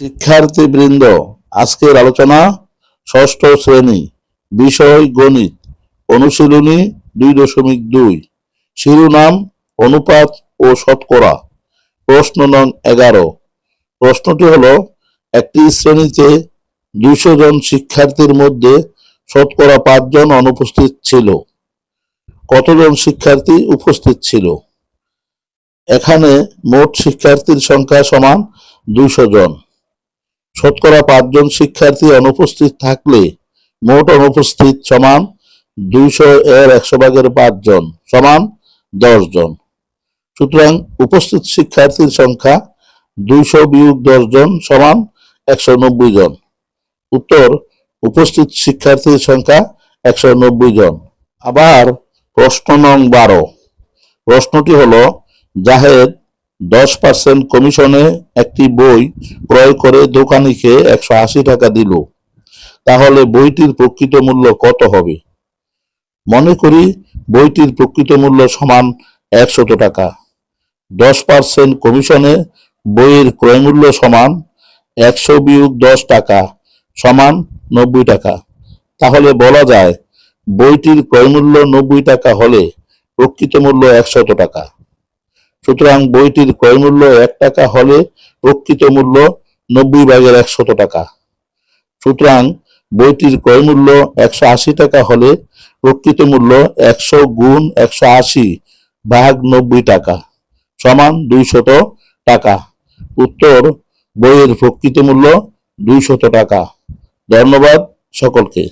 শিক্ষার্থীবৃন্দ, আজকের আলোচনা ষষ্ঠ শ্রেণি, বিষয় গণিত, অনুশীলনী দুই দশমিক দুই। শিরোনাম, অনুপাত ও শতকরা। প্রশ্ন নং এগারো। প্রশ্নটি হলো, একটি শ্রেণীতে দুইশো জন শিক্ষার্থীর মধ্যে শতকরা পাঁচজন অনুপস্থিত ছিল। কতজন শিক্ষার্থী উপস্থিত ছিল? এখানে মোট শিক্ষার্থীর সংখ্যা সমান দুইশো জন। শতকরা পাঁচজন শিক্ষার্থী অনুপস্থিত থাকলে মোট অনুপস্থিত সমান দুইশো এর একশো ভাগের পাঁচজন, সমান দশ জন সুতরাং উপস্থিত শিক্ষার্থীর সংখ্যা দুইশো বিয়োগ দশজন সমান একশো নব্বই জন। উত্তর, উপস্থিত শিক্ষার্থীর সংখ্যা একশো নব্বই জন। আবার প্রশ্ন নং বারো। প্রশ্নটি হলো, জাহেদ দশ পার্সেন্ট কমিশনে একটি বই ক্রয় করে দোকানিকে একশো আশি টাকা দিল। তাহলে বইটির প্রকৃত মূল্য কত হবে? মনে করি বইটির প্রকৃত মূল্য সমান একশত টাকা। দশ পার্সেন্ট কমিশনে বইয়ের ক্রয় মূল্য সমান একশো বিয়োগ দশ টাকা সমান নব্বই টাকা। তাহলে বলা যায় বইটির ক্রয় মূল্য নব্বই টাকা হলে প্রকৃত মূল্য একশত টাকা। সুতরাং বইটির ক্রয় মূল্য এক টাকা হলে প্রকৃত মূল্য নব্বই ভাগের একশত টাকা। সুতরাং বইটির ক্রয় মূল্য একশো আশি টাকা হলে প্রকৃত মূল্য একশো গুণ একশো আশি ভাগ নব্বই টাকা সমান দুইশত টাকা। উত্তর, বইয়ের প্রকৃত মূল্য দুইশত টাকা। ধন্যবাদ সকলকে।